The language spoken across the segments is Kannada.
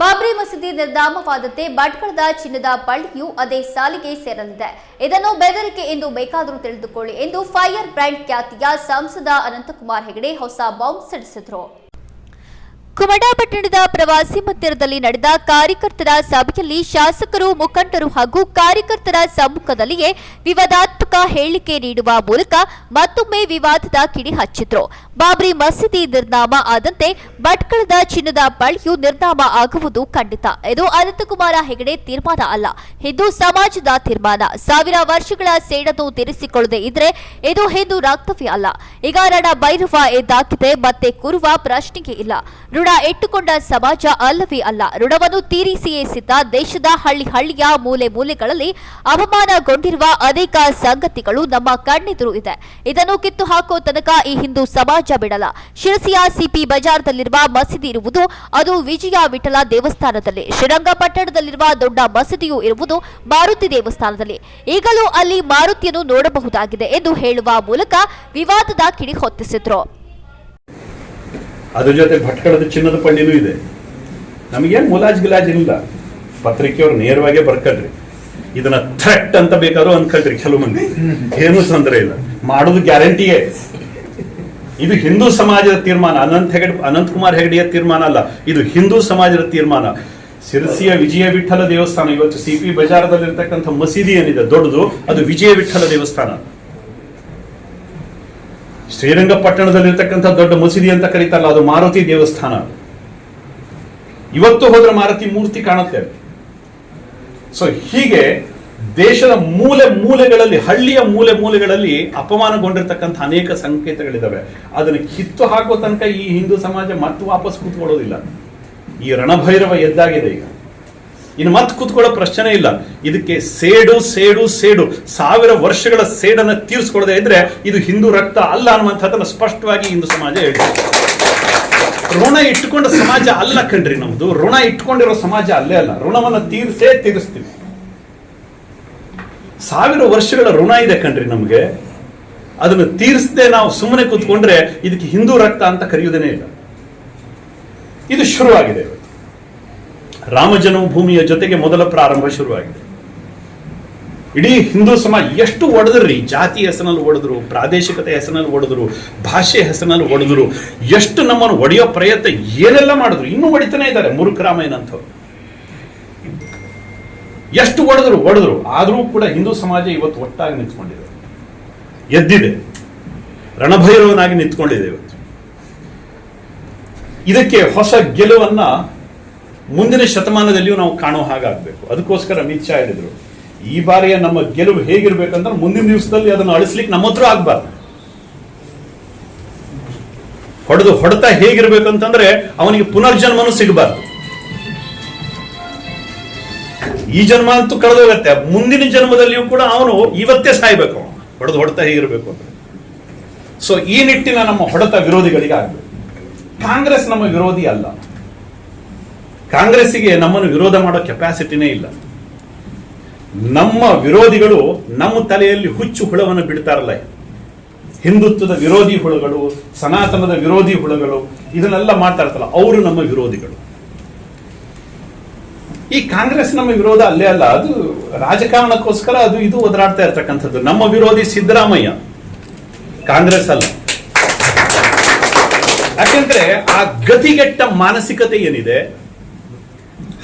ಬಾಬ್ರಿ ಮಸೀದಿ ನಿರ್ಧಾಮವಾದಂತೆ ಭಟ್ಕಳದ ಚಿನ್ನದ ಪಳ್ಳಿಯು ಅದೇ ಸಾಲಿಗೆ ಸೇರಲಿದೆ. ಇದನ್ನು ಬೆದರಿಕೆ ಎಂದು ಬೇಕಾದರೂ ತಿಳಿದುಕೊಳ್ಳಿ ಎಂದು ಫೈರ್ ಬ್ರ್ಯಾಂಡ್ ಖ್ಯಾತಿಯ ಸಂಸದ ಅನಂತಕುಮಾರ್ ಹೆಗಡೆ ಹೊಸ ಬಾಂಬ್ ಸಿಡಿಸಿದರು. ಕುಮಟಾಪಟ್ಟಣದ ಪ್ರವಾಸಿ ಮಂದಿರದಲ್ಲಿ ನಡೆದ ಕಾರ್ಯಕರ್ತರ ಸಭೆಯಲ್ಲಿ ಶಾಸಕರು, ಮುಖಂಡರು ಹಾಗೂ ಕಾರ್ಯಕರ್ತರ ಸಮ್ಮುಖದಲ್ಲಿಯೇ ವಿವಾದಾತ್ಮಕ ಹೇಳಿಕೆ ನೀಡುವ ಮೂಲಕ ಮತ್ತೊಮ್ಮೆ ವಿವಾದದ ಕಿಡಿ ಹಚ್ಚಿದ್ರು. ಬಾಬ್ರಿ ಮಸೀದಿ ನಿರ್ನಾಮ ಆದಂತೆ ಭಟ್ಕಳದ ಚಿನ್ನದ ಬಳಿಯು ನಿರ್ನಾಮ ಆಗುವುದು ಖಂಡಿತ. ಇದು ಅನಂತಕುಮಾರ ಹೆಗಡೆ ತೀರ್ಮಾನ ಅಲ್ಲ. ಹಿಂದೂ ಸಮಾಜದ ತೀರ್ಮಾನ. ಸಾವಿರ ವರ್ಷಗಳ ಸೇಡನ್ನು ತೀರಿಸಿಕೊಳ್ಳದೆ ಇದ್ರೆ ಇದು ಹಿಂದೂ ರಾಕ್ತವ್ಯ ಅಲ್ಲ. ಈಗ ರಣ ಭೈರವ ಎದ್ದಾಕಿದೆ ಮತ್ತೆ ಕೂರುವ ಪ್ರಶ್ನೆಗೆ ಇಲ್ಲ. ಋಣ ಇಟ್ಟುಕೊಂಡ ಸಮಾಜ ಅಲ್ಲವೇ ಅಲ್ಲ. ಋಣವನ್ನು ತೀರಿಸಿಯೇ ಸಿದ್ದ ದೇಶದ ಹಳ್ಳಿ ಹಳ್ಳಿಯ ಮೂಲೆ ಮೂಲೆಗಳಲ್ಲಿ ಅವಮಾನಗೊಂಡಿರುವ ಅನೇಕ ಸಂಗತಿಗಳು ನಮ್ಮ ಕಣ್ಣೆದುರು ಇದೆ. ಇದನ್ನು ಕಿತ್ತು ಹಾಕೋ ತನಕ ಈ ಹಿಂದೂ ಸಮಾಜ ಬಿಡಲ್ಲ. ಶಿರಸಿಯ ಸಿಪಿ ಬಜಾರ್ದಲ್ಲಿರುವ ಮಸೀದಿ ಇರುವುದು ಅದು ವಿಜಯ ವಿಠಲ ದೇವಸ್ಥಾನದಲ್ಲಿ. ಶ್ರೀರಂಗಪಟ್ಟಣದಲ್ಲಿರುವ ದೊಡ್ಡ ಮಸೀದಿಯು ಇರುವುದು ಮಾರುತಿ ದೇವಸ್ಥಾನದಲ್ಲಿ. ಈಗಲೂ ಅಲ್ಲಿ ಮಾರುತಿಯನ್ನು ನೋಡಬಹುದಾಗಿದೆ ಎಂದು ಹೇಳುವ ಮೂಲಕ ವಿವಾದದ ಕಿಡಿ ಹೊತ್ತಿಸಿದ್ರು. ಅದ್ರ ಜೊತೆ ಭಟ್ಕಳದ ಚಿನ್ನದ ಪಳ್ಳಿನೂ ಇದೆ. ನಮಗೇನು ಮುಲಾಜ್ ಗಿಲಾಜ್ ಇಲ್ಲ. ಪತ್ರಿಕೆಯವ್ರು ನೇರವಾಗೇ ಬರ್ಕಳ್ರಿ. ಇದನ್ನ ಥ್ರೆಟ್ ಅಂತ ಬೇಕಾದ್ರೂ ಅನ್ಕೊಳ್ರಿ ಕೆಲವು ಮಂದಿ. ಏನು ತೊಂದರೆ ಇಲ್ಲ. ಮಾಡೋದು ಗ್ಯಾರಂಟಿಯೇ. ಇದು ಹಿಂದೂ ಸಮಾಜದ ತೀರ್ಮಾನ. ಅನಂತ್ ಹೆಗಡೆ ಅನಂತಕುಮಾರ್ ಹೆಗಡೆಯ ತೀರ್ಮಾನ ಅಲ್ಲ. ಇದು ಹಿಂದೂ ಸಮಾಜದ ತೀರ್ಮಾನ. ಸಿರಸಿಯ ವಿಜಯ ವಿಠಲ ದೇವಸ್ಥಾನ. ಇವತ್ತು ಸಿ ಪಿ ಬಜಾರದಲ್ಲಿರ್ತಕ್ಕಂಥ ಮಸೀದಿ ಏನಿದೆ, ದೊಡ್ಡದು, ಅದು ವಿಜಯ ವಿಠಲ ದೇವಸ್ಥಾನ. ಶ್ರೀರಂಗಪಟ್ಟಣದಲ್ಲಿರ್ತಕ್ಕಂಥ ದೊಡ್ಡ ಮಸೀದಿ ಅಂತ ಕರೀತಾರಲ್ಲ, ಅದು ಮಾರುತಿ ದೇವಸ್ಥಾನ. ಇವತ್ತು ಹೋದ್ರೆ ಮಾರುತಿ ಮೂರ್ತಿ ಕಾಣುತ್ತೆ. ಸೊ ಹೀಗೆ ದೇಶದ ಮೂಲೆ ಮೂಲೆಗಳಲ್ಲಿ, ಹಳ್ಳಿಯ ಮೂಲೆ ಮೂಲೆಗಳಲ್ಲಿ ಅಪಮಾನಗೊಂಡಿರ್ತಕ್ಕಂಥ ಅನೇಕ ಸಂಕೇತಗಳಿದ್ದಾವೆ. ಅದನ್ನು ಕಿತ್ತು ಹಾಕೋ ತನಕ ಈ ಹಿಂದೂ ಸಮಾಜ ಮತ್ತೆ ವಾಪಸ್ ಕೂತ್ಕೊಳ್ಳೋದಿಲ್ಲ. ಈ ರಣಭೈರವ ಎದ್ದಾಗಿದೆ ಈಗ. ಇನ್ನು ಮತ್ತೆ ಕೂತ್ಕೊಳ್ಳೋ ಪ್ರಶ್ನೆ ಇಲ್ಲ. ಇದಕ್ಕೆ ಸೇಡು ಸೇಡು ಸೇಡು. ಸಾವಿರ ವರ್ಷಗಳ ಸೇಡನ್ನ ತೀರಿಸ್ಕೊಳ್ಳದೆ ಇದ್ರೆ ಇದು ಹಿಂದೂ ರಕ್ತ ಅಲ್ಲ ಅನ್ನುವಂಥದ್ದನ್ನು ಸ್ಪಷ್ಟವಾಗಿ ಹಿಂದೂ ಸಮಾಜ ಹೇಳಿದೆ ಋಣ ಇಟ್ಟುಕೊಂಡ ಸಮಾಜ ಅಲ್ಲ ಕಣ್ರಿ ನಮ್ದು. ಋಣ ಇಟ್ಕೊಂಡಿರೋ ಸಮಾಜ ಅಲ್ಲೇ ಅಲ್ಲ. ಋಣವನ್ನ ತೀರಿಸೇ ತೀರಿಸ್ತೀವಿ. ಸಾವಿರ ವರ್ಷಗಳ ಋಣ ಇದೆ ಕಣ್ರಿ ನಮಗೆ. ಅದನ್ನು ತೀರಿಸದೆ ನಾವು ಸುಮ್ಮನೆ ಕೂತ್ಕೊಂಡ್ರೆ ಇದಕ್ಕೆ ಹಿಂದೂ ರಕ್ತ ಅಂತ ಕರೆಯುವುದೇನೇ ಇಲ್ಲ. ಇದು ಶುರುವಾಗಿದೆ. ರಾಮ ಜನ್ಮಭೂಮಿಯ ಜೊತೆಗೆ ಮೊದಲ ಪ್ರಾರಂಭ ಶುರುವಾಗಿದೆ. ಇಡೀ ಹಿಂದೂ ಸಮಾಜ ಎಷ್ಟು ಒಡೆದ್ರಿ, ಜಾತಿ ಹೆಸರಿನಲ್ಲಿ ಒಡೆದ್ರು, ಪ್ರಾದೇಶಿಕತೆ ಹೆಸರಿನಲ್ಲಿ ಒಡೆದ್ರು, ಭಾಷೆ ಹೆಸರಿನಲ್ಲಿ ಒಡೆದ್ರು, ಎಷ್ಟು ನಮ್ಮನ್ನು ಒಡೆಯೋ ಪ್ರಯತ್ನ ಏನೆಲ್ಲ ಮಾಡಿದ್ರು, ಇನ್ನೂ ಒಡಿತಾನೆ ಇದ್ದಾರೆ ಮುರುಕರಾಮಯ್ಯನ ಅಂತವ್ರು ಎಷ್ಟು ಒಡೆದ್ರು ಒಡೆದ್ರು, ಆದರೂ ಕೂಡ ಹಿಂದೂ ಸಮಾಜ ಇವತ್ತು ಒಟ್ಟಾಗಿ ನಿಂತ್ಕೊಂಡಿದೆ. ಎದ್ದಿದೆ. ರಣಭೈರವನಾಗಿ ನಿಂತ್ಕೊಂಡಿದೆ ಇವತ್ತು. ಇದಕ್ಕೆ ಹೊಸ ಗೆಲುವನ್ನ ಮುಂದಿನ ಶತಮಾನದಲ್ಲಿಯೂ ನಾವು ಕಾಣೋ ಹಾಗಾಗಬೇಕು. ಅದಕ್ಕೋಸ್ಕರ ಅಮಿತ್ ಶಾ ಹೇಳಿದ್ರು, ಈ ಬಾರಿಯ ನಮ್ಮ ಗೆಲುವು ಹೇಗಿರ್ಬೇಕಂದ್ರೆ ಮುಂದಿನ ದಿವಸದಲ್ಲಿ ಅದನ್ನು ಅಳಿಸ್ಲಿಕ್ಕೆ ನಮ್ಮ ಹತ್ರ ಆಗ್ಬಾರ್ದು. ಹೊಡೆದು ಹೊಡೆತ ಹೇಗಿರ್ಬೇಕಂತಂದ್ರೆ ಅವನಿಗೆ ಪುನರ್ಜನ್ಮನೂ ಸಿಗಬಾರ್ದು. ಈ ಜನ್ಮ ಅಂತೂ ಕಳೆದೋಗತ್ತೆ. ಮುಂದಿನ ಜನ್ಮದಲ್ಲಿಯೂ ಕೂಡ ಅವನು ಇವತ್ತೇ ಸಾಯ್ಬೇಕು ಅವನು. ಹೊಡೆದು ಹೊಡೆತ ಹೇಗಿರ್ಬೇಕು ಅಂತ. ಸೊ ಈ ನಿಟ್ಟಿನ ನಮ್ಮ ಹೊಡೆತ ವಿರೋಧಿಗಳಿಗೆ ಆಗಬೇಕು ಕಾಂಗ್ರೆಸ್ ನಮ್ಮ ವಿರೋಧಿ ಅಲ್ಲ. ಕಾಂಗ್ರೆಸ್ಸಿಗೆ ನಮ್ಮನ್ನು ವಿರೋಧ ಮಾಡೋ ಕೆಪಾಸಿಟಿನೇ ಇಲ್ಲ. ನಮ್ಮ ವಿರೋಧಿಗಳು ನಮ್ಮ ತಲೆಯಲ್ಲಿ ಹುಚ್ಚು ಹುಳವನ್ನು ಬಿಡ್ತಾರಲ್ಲ. ಹಿಂದುತ್ವದ ವಿರೋಧಿ ಹುಳುಗಳು, ಸನಾತನದ ವಿರೋಧಿ ಹುಳುಗಳು, ಇದನ್ನೆಲ್ಲ ಮಾತಾಡ್ತಾರಲ್ಲ ಅವರು ನಮ್ಮ ವಿರೋಧಿಗಳು. ಈ ಕಾಂಗ್ರೆಸ್ ನಮ್ಮ ವಿರೋಧ ಅಲ್ಲೇ ಅಲ್ಲ, ಅದು ರಾಜಕಾರಣಕ್ಕೋಸ್ಕರ ಅದು ಇದು ಒದರಾಡ್ತಾ ಇರ್ತಕ್ಕಂಥದ್ದು. ನಮ್ಮ ವಿರೋಧಿ ಸಿದ್ದರಾಮಯ್ಯ, ಕಾಂಗ್ರೆಸ್ ಅಲ್ಲ. ಯಾಕೆಂದ್ರೆ ಆ ಗತಿಗೆಟ್ಟ ಮಾನಸಿಕತೆ ಏನಿದೆ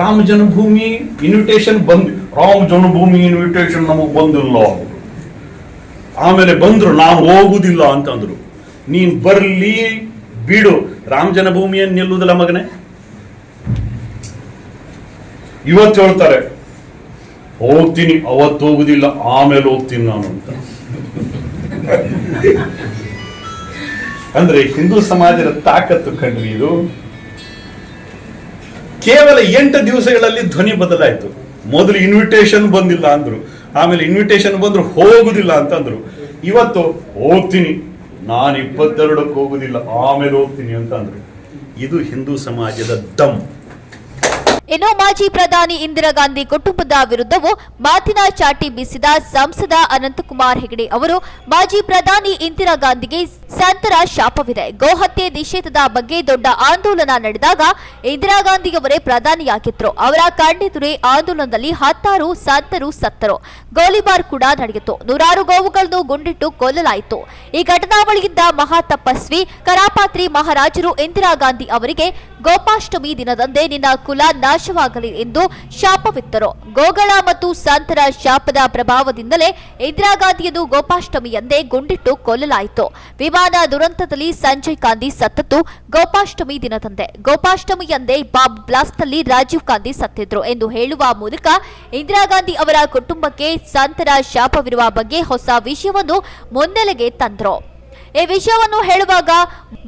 ರಾಮ ಜನ್ಮಭೂಮಿ ಇನ್ವಿಟೇಷನ್ ಬಂದ್, ರಾಮ ಜನ್ಮಭೂಮಿ ಇನ್ವಿಟೇಷನ್ ನಮಗ್ ಬಂದಿಲ್ಲ ಆಮೇಲೆ ಬಂದ್ರು, ನಾವು ಹೋಗುದಿಲ್ಲ ಅಂತಂದ್ರು ನೀನ್ ಬರ್ಲಿ, ಬಿಡು. ರಾಮ ಜನ್ಮಭೂಮಿಯನ್ನು ನಿಲ್ಲುವುದಿಲ್ಲ ಮಗನೇ? ಇವತ್ತು ಹೇಳ್ತಾರೆ, ಹೋಗ್ತೀನಿ, ಅವತ್ತು ಹೋಗುದಿಲ್ಲ, ಆಮೇಲೆ ಹೋಗ್ತೀನಿ ನಾನು ಅಂತ. ಅಂದ್ರೆ ಹಿಂದೂ ಸಮಾಜದ ತಾಕತ್ತು ಕಂಡ್ರಿ ಇದು. ಕೇವಲ ಎಂಟು ದಿವಸಗಳಲ್ಲಿ ಧ್ವನಿ ಬದಲಾಯಿತು. ಮೊದಲು ಇನ್ವಿಟೇಷನ್ ಬಂದಿಲ್ಲ ಅಂದರು. ಆಮೇಲೆ ಇನ್ವಿಟೇಷನ್ ಬಂದ್ರು ಹೋಗುದಿಲ್ಲ ಅಂತಂದ್ರು ಇವತ್ತು ಹೋಗ್ತೀನಿ. ನಾನು ಇಪ್ಪತ್ತೆರಡಕ್ಕೆ ಹೋಗುದಿಲ್ಲ, ಆಮೇಲೆ ಹೋಗ್ತೀನಿ ಅಂತ ಅಂದ್ರು. ಇದು ಹಿಂದೂ ಸಮಾಜದ ದಮ್. ಇನ್ನು ಮಾಜಿ ಪ್ರಧಾನಿ ಇಂದಿರಾ ಗಾಂಧಿ ಕುಟುಂಬದ ವಿರುದ್ಧವೂ ಮಾತಿನ ಚಾಟಿ ಬೀಸಿದ ಸಂಸದ ಅನಂತಕುಮಾರ್ ಹೆಗಡೆ ಅವರು ಮಾಜಿ ಪ್ರಧಾನಿ ಇಂದಿರಾ ಗಾಂಧಿಗೆ ಸಂತರ ಶಾಪವಿದೆ. ಗೋಹತ್ಯೆ ನಿಷೇಧದ ಬಗ್ಗೆ ದೊಡ್ಡ ಆಂದೋಲನ ನಡೆದಾಗ ಇಂದಿರಾ ಗಾಂಧಿಯವರೇ ಪ್ರಧಾನಿಯಾಗಿದ್ದರು ಅವರ ಕಣ್ಣೆದುರೇ ಆಂದೋಲನದಲ್ಲಿ ಹತ್ತಾರು ಸಂತರು ಸತ್ತರು. ಗೋಲಿಬಾರ್ ಕೂಡ ನಡೆಯಿತು. ನೂರಾರು ಗೋವುಗಳನ್ನು ಗುಂಡಿಟ್ಟು ಕೊಲ್ಲಲಾಯಿತು. ಈ ಘಟನಾವಳಿಯಿಂದ ಮಹಾ ತಪಸ್ವಿ ಕರಾಪಾತ್ರಿ ಮಹಾರಾಜರು ಇಂದಿರಾ ಗಾಂಧಿ ಅವರಿಗೆ ಗೋಪಾಷ್ಟಮಿ ದಿನದಂದೇ ನಿನ್ನ ಕುಲ ನಾಶವಾಗಲಿ ಎಂದು ಶಾಪವಿತ್ತರು. ಗೋಗಳ ಮತ್ತು ಸಂತರ ಶಾಪದ ಪ್ರಭಾವದಿಂದಲೇ ಇಂದಿರಾಗಾಂಧಿಯನ್ನು ಗೋಪಾಷ್ಟಮಿಯಂದೇ ಗುಂಡಿಟ್ಟು ಕೊಲ್ಲಲಾಯಿತು. ವಿಮಾನ ದುರಂತದಲ್ಲಿ ಸಂಜಯ್ ಗಾಂಧಿ ಸತ್ತದ್ದು ಗೋಪಾಷ್ಟಮಿ ದಿನದಂದೇ. ಗೋಪಾಷ್ಟಮಿಯಂದೇ ಬಾಂಬ್ ಬ್ಲಾಸ್ಟ್ನಲ್ಲಿ ರಾಜೀವ್ ಗಾಂಧಿ ಸತ್ತಿದ್ರು ಎಂದು ಹೇಳುವ ಮೂಲಕ ಇಂದಿರಾ ಗಾಂಧಿ ಅವರ ಕುಟುಂಬಕ್ಕೆ ಸಂತರ ಶಾಪವಿರುವ ಬಗ್ಗೆ ಹೊಸ ವಿಷಯವನ್ನು ಮುನ್ನೆಲೆಗೆ ತಂದ್ರು. ಈ ವಿಷಯವನ್ನು ಹೇಳುವಾಗ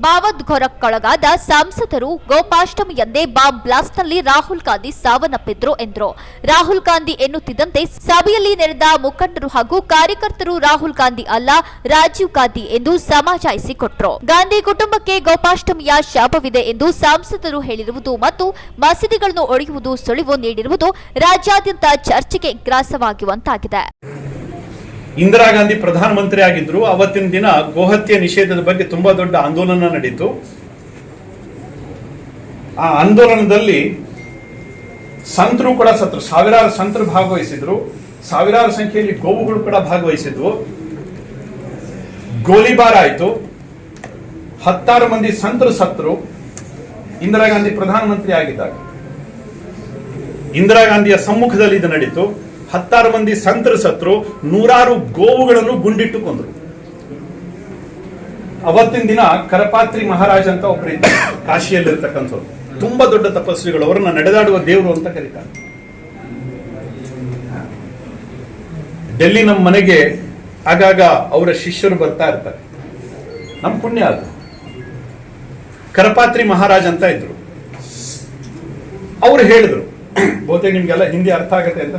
ಭಾವೋದ್ಘೋರಕ್ಕೊಳಗಾದ ಸಂಸದರು ಗೋಪಾಷ್ಟಮಿಯಂದೇ ಬಾಂಬ್ ಬ್ಲಾಸ್ಟ್ನಲ್ಲಿ ರಾಹುಲ್ ಗಾಂಧಿ ಸಾವನ್ನಪ್ಪಿದ್ರು ಎಂದರು. ರಾಹುಲ್ ಗಾಂಧಿ ಎನ್ನುತ್ತಿದ್ದಂತೆ ಸಭೆಯಲ್ಲಿ ನೆರೆದ ಮುಖಂಡರು ಹಾಗೂ ಕಾರ್ಯಕರ್ತರು ರಾಹುಲ್ ಗಾಂಧಿ ಅಲ್ಲ, ರಾಜೀವ್ ಗಾಂಧಿ ಎಂದು ಸಮಜಾಯಿಸಿಕೊಟ್ರು. ಗಾಂಧಿ ಕುಟುಂಬಕ್ಕೆ ಗೋಪಾಷ್ಟಮಿಯ ಶಾಪವಿದೆ ಎಂದು ಸಂಸದರು ಹೇಳಿರುವುದು ಮತ್ತು ಮಸೀದಿಗಳನ್ನು ಒಡೆಯುವುದು ಸುಳಿವು ನೀಡಿರುವುದು ರಾಜ್ಯಾದ್ಯಂತ ಚರ್ಚೆಗೆ ಗ್ರಾಸವಾಗಿರುವಂತಾಗಿದೆ. ಇಂದಿರಾ ಗಾಂಧಿ ಪ್ರಧಾನಮಂತ್ರಿ ಆಗಿದ್ರು. ಅವತ್ತಿನ ದಿನ ಗೋಹತ್ಯೆ ನಿಷೇಧದ ಬಗ್ಗೆ ತುಂಬಾ ದೊಡ್ಡ ಆಂದೋಲನ ನಡೀತು. ಆ ಆಂದೋಲನದಲ್ಲಿ ಸಂತರು ಕೂಡ ಸತ್ರು, ಸಾವಿರಾರು ಸಂತರು ಭಾಗವಹಿಸಿದ್ರು. ಸಾವಿರಾರು ಸಂಖ್ಯೆಯಲ್ಲಿ ಗೋವುಗಳು ಕೂಡ ಭಾಗವಹಿಸಿದ್ವು. ಗೋಲಿಬಾರ್ ಆಯಿತು. ಹತ್ತಾರು ಮಂದಿ ಸಂತರು ಸತ್ರು ಇಂದಿರಾ ಗಾಂಧಿ ಪ್ರಧಾನಮಂತ್ರಿ ಆಗಿದ್ದಾಗ. ಇಂದಿರಾ ಗಾಂಧಿಯ ಸಮ್ಮುಖದಲ್ಲಿ ಇದು ನಡೀತು. ಹತ್ತಾರು ಮಂದಿ ಸಂತರು ಸತ್ರು ನೂರಾರು ಗೋವುಗಳನ್ನು ಗುಂಡಿಟ್ಟು ಕೊಂದ್ರು ಅವತ್ತಿನ ದಿನ ಕರಪಾತ್ರಿ ಮಹಾರಾಜ ಅಂತ ಒಬ್ಬರು ಕಾಶಿಯಲ್ಲಿರ್ತಕ್ಕಂಥವ್ರು. ತುಂಬಾ ದೊಡ್ಡ ತಪಸ್ವಿಗಳು, ಅವರನ್ನ ನಡೆದಾಡುವ ದೇವರು ಅಂತ ಕರೀತಾರೆ. ಡೆಲ್ಲಿ ನಮ್ಮ ಮನೆಗೆ ಆಗಾಗ ಅವರ ಶಿಷ್ಯರು ಬರ್ತಾ ಇರ್ತಾರೆ. ನಮ್ಮ ಪುಣ್ಯ ಅದು. ಕರಪಾತ್ರಿ ಮಹಾರಾಜ್ ಅಂತ ಇದ್ರು. ಅವ್ರು ಹೇಳಿದ್ರು ಬಹುತೇಕ ನಿಮಗೆಲ್ಲ ಹಿಂದಿ ಅರ್ಥ ಆಗುತ್ತೆ ಅಂತ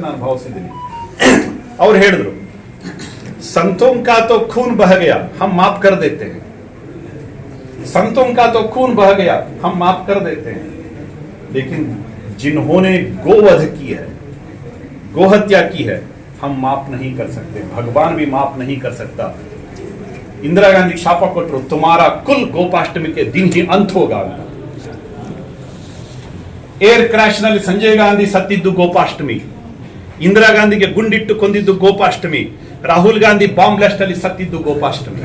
संतों का तो खून बह गया हम माफ़ कर देते हैं संतों का तो खून बह गया हम माफ़ कर देते हैं लेकिन जिन्होंने गोवध की है गोहत्या की है हम माफ़ नहीं कर सकते भगवान भी माफ़ नहीं कर सकता इंदिरा गांधी शापा कोटरू तुम्हारा कुल गोपाष्टमी के दिन ही अंत होगा ಏರ್ ಕ್ರಾಶ್ನಲ್ಲಿ ಸಂಜಯ್ ಗಾಂಧಿ ಸತ್ತಿದ್ದು ಗೋಪಾಷ್ಟಮಿ, ಇಂದಿರಾ ಗಾಂಧಿಗೆ ಗುಂಡಿಟ್ಟು ಕೊಂದಿದ್ದು ಗೋಪಾಷ್ಟಮಿ, ರಾಹುಲ್ ಗಾಂಧಿ ಬಾಂಬ್ ಬ್ಲಾಸ್ಟ್ ಅಲ್ಲಿ ಸತ್ತಿದ್ದು ಗೋಪಾಷ್ಟಮಿ.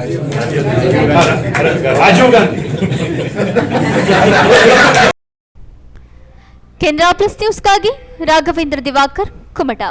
ರಾಜೀವ್ ಗಾಂಧಿ. ಕೆನರಾ ಪ್ಲಸ್ ನ್ಯೂಸ್ಗಾಗಿ ರಾಘವೇಂದ್ರ ದಿವಾಕರ್, ಕುಮಟ.